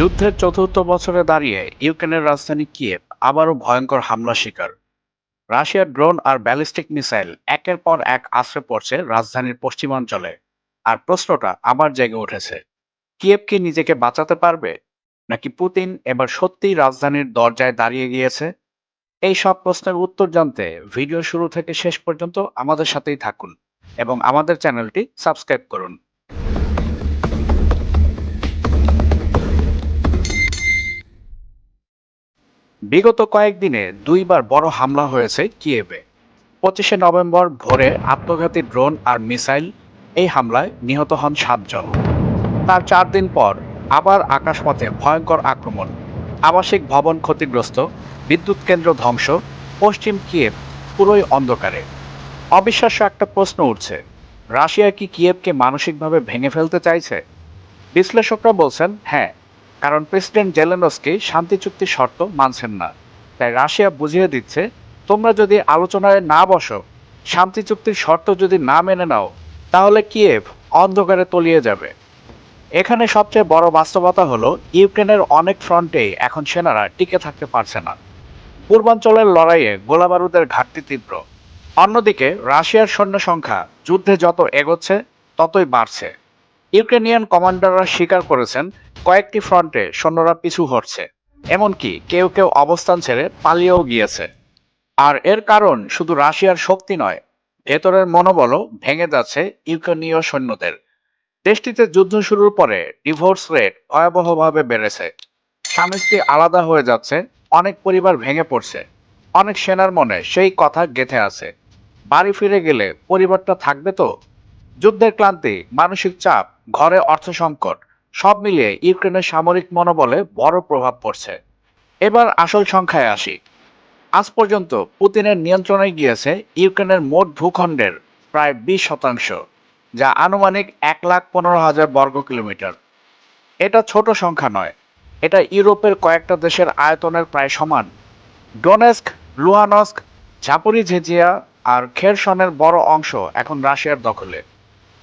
যুদ্ধের চতুর্থ বছরে দাঁড়িয়ে ইউক্রেনের রাজধানী কিয়েভ আবারও ভয়ঙ্কর হামলা শিকার। রাশিয়ার ড্রোন আর ব্যালিস্টিক মিসাইল একের পর এক আশ্রে পড়ছে রাজধানীর পশ্চিমাঞ্চলে। আর প্রশ্নটা আবার জেগে উঠেছে, কিয়েভ কি নিজেকে বাঁচাতে পারবে, নাকি পুতিন এবার সত্যিই রাজধানীর দরজায় দাঁড়িয়ে গিয়েছে? এই সব প্রশ্নের উত্তর জানতে ভিডিও শুরু থেকে শেষ পর্যন্ত আমাদের সাথেই থাকুন এবং আমাদের চ্যানেলটি সাবস্ক্রাইব করুন। বিগত কয়েকদিনে দুইবার বড় হামলা হয়েছে কিয়েভে। পঁচিশে নভেম্বর ভোরে আত্মঘাতী ড্রোন আর মিসাইল এই হামলায় নিহত হন সাতজন। তার চার দিন পর আবার আকাশপথে ভয়ঙ্কর আক্রমণ, আবাসিক ভবন ক্ষতিগ্রস্ত, বিদ্যুৎ কেন্দ্র ধ্বংস, পশ্চিম কিয়েভ পুরোই অন্ধকারে। অবিশ্বাস্য একটা প্রশ্ন উঠছে, রাশিয়া কি কিয়েভকে মানসিকভাবে ভেঙে ফেলতে চাইছে? বিশ্লেষকরা বলছেন হ্যাঁ কারণ প্রেসিডেন্ট জেলেনস্কি শান্তি চুক্তির শর্ত মানছেন না। তাই রাশিয়া বুঝিয়ে দিচ্ছে, তোমরা যদি আলোচনায় না বসো, শান্তি চুক্তির শর্ত যদি না মেনে নাও, তাহলে কিয়েভ অন্ধকারে তলিয়ে যাবে। এখানে সবচেয়ে বড় বাস্তবতা হলো, ইউক্রেনের অনেক ফ্রন্টেই এখন সেনারা টিকে থাকতে পারছে না। পূর্বাঞ্চলের লড়াইয়ে গোলাবারুদের ঘাটতি তীব্র। অন্যদিকে, রাশিয়ার সৈন্য সংখ্যা যুদ্ধে যত এগোচ্ছে, ততই বাড়ছে। ইউক্রেনিয়ান কমান্ডাররা স্বীকার করেছেন, কয়েকটি ফ্রন্টে সৈন্যরা পিছু হটছে। এমনকি কেউ কেউ অবস্থান ছেড়ে পালিয়েও গিয়েছে। আর এর কারণ শুধু রাশিয়ার শক্তি নয়, ভেতরের মনোবলও ভেঙে যাচ্ছে ইউক্রেনীয় সৈন্যদের। দেশটিতে যুদ্ধ শুরুর পরে ডিভোর্স রেট ভয়াবহভাবে বেড়েছে। স্বামী আলাদা হয়ে যাচ্ছে, অনেক পরিবার ভেঙে পড়ছে। অনেক সেনার মনে সেই কথা গেঁথে আছে। বাড়ি ফিরে গেলে পরিবারটা থাকবে তো? যুদ্ধের ক্লান্তি, মানসিক চাপ, ঘরে অর্থ সংকট, সব মিলিয়ে ইউক্রেনের সামরিক মনোবলে বড় প্রভাব পড়ছে। এবার আসল সংখ্যায় আসি। আজ পর্যন্ত পুতিনের নিয়ন্ত্রণে গিয়েছে ইউক্রেনের মোট ভূখণ্ডের প্রায় বিশ শতাংশ, যা আনুমানিক এক লাখ পনেরো হাজার বর্গ কিলোমিটার। এটা ছোট সংখ্যা নয়, এটা ইউরোপের কয়েকটা দেশের আয়তনের প্রায় সমান। ডোনেস্ক, লুহানস্ক ঝাপরিঝেজিয়া আর খেরসনের বড় অংশ এখন রাশিয়ার দখলে।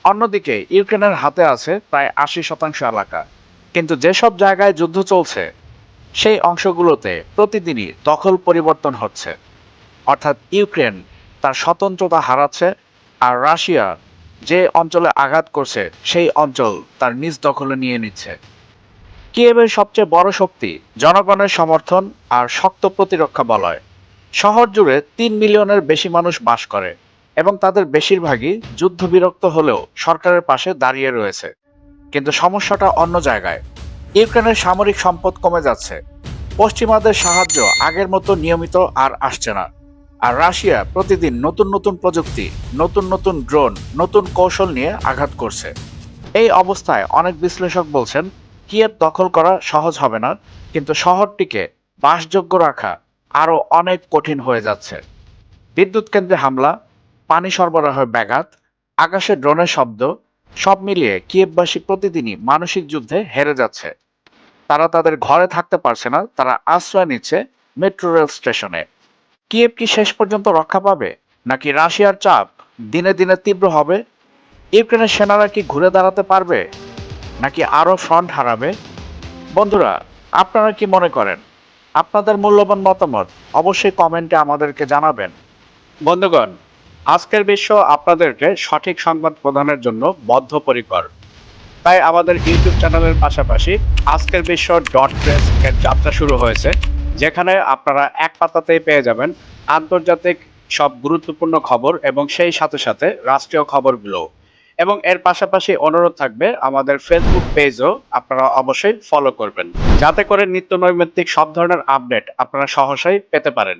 অন্যদিকে ইউক্রেনের হাতে আছে প্রায় আশি শতাংশ এলাকা। কিন্তু যেসব জায়গায় যুদ্ধ চলছে, সেই অংশগুলোতে প্রতিদিনই দখল পরিবর্তন হচ্ছে। অর্থাৎ ইউক্রেন তার স্বতন্ত্রতা হারাচ্ছে আর রাশিয়া যে অঞ্চলে আঘাত করছে, সেই অঞ্চল তার নিজ দখলে নিয়ে নিচ্ছে। কিয়েভের সবচেয়ে বড় শক্তি জনগণের সমর্থন আর শক্ত প্রতিরক্ষা বলয়। শহর জুড়ে তিন মিলিয়নের বেশি মানুষ বাস করে। এবং তাদের বেশিরভাগই যুদ্ধবিরক্ত হলেও সরকারের পাশে দাঁড়িয়ে রয়েছে। কিন্তু সমস্যাটা অন্য জায়গায়। ইউক্রেনের সামরিক সম্পদ কমে যাচ্ছে। পশ্চিমাদের সাহায্য আগের মতো নিয়মিত আর আসছে না। আর রাশিয়া প্রতিদিন নতুন নতুন প্রযুক্তি, নতুন নতুন ড্রোন, নতুন কৌশল নিয়ে আঘাত করছে। এই অবস্থায় অনেক বিশ্লেষক বলছেন, কিয়েভ দখল করা সহজ হবে না, কিন্তু শহরটিকে বাসযোগ্য রাখা আরও অনেক কঠিন হয়ে যাচ্ছে। বিদ্যুৎ কেন্দ্রে হামলা পানি সরবরাহের ব্যাঘাত, আকাশে ড্রোনের শব্দ, সব মিলিয়ে কিয়েভবাসী প্রতিদিনই মানসিক যুদ্ধে হেরে যাচ্ছে। তারা তাদের ঘরে থাকতে পারছে না, তারা আশ্রয় নিচ্ছে মেট্রো রেল স্টেশনে। কিয়েব কি শেষ পর্যন্ত রক্ষা পাবে, নাকি রাশিয়ার চাপ দিনে দিনে তীব্র হবে? ইউক্রেনের সেনারা কি ঘুরে দাঁড়াতে পারবে, নাকি আরও ফ্রন্ট হারাবে? বন্ধুরা, আপনারা কি মনে করেন? আপনাদের মূল্যবান মতামত অবশ্যই কমেন্টে আমাদেরকে জানাবেন। বন্ধুগণ আজকের বিশ্ব আপনাদেরকে সঠিক সংবাদ প্রদানের জন্য বদ্ধপরিকর। তাই আমাদের ইউটিউব চ্যানেলের পাশাপাশি আজকের বিশ্ব ডট প্রেস এর যাত্রা শুরু হয়েছে, যেখানে আপনারা এক পাতাতেই পেয়ে যাবেন আন্তর্জাতিক সব গুরুত্বপূর্ণ খবর এবং সেই সাথে সাথে রাষ্ট্রীয় খবরগুলো। এবং এর পাশাপাশি অনুরোধ থাকবে আমাদের ফেসবুক পেজও আপনারা অবশ্যই ফলো করবেন। যাতে করে নিত্য নৈমিত্তিক সব ধরনের আপডেট আপনারা সহসাই পেতে পারেন।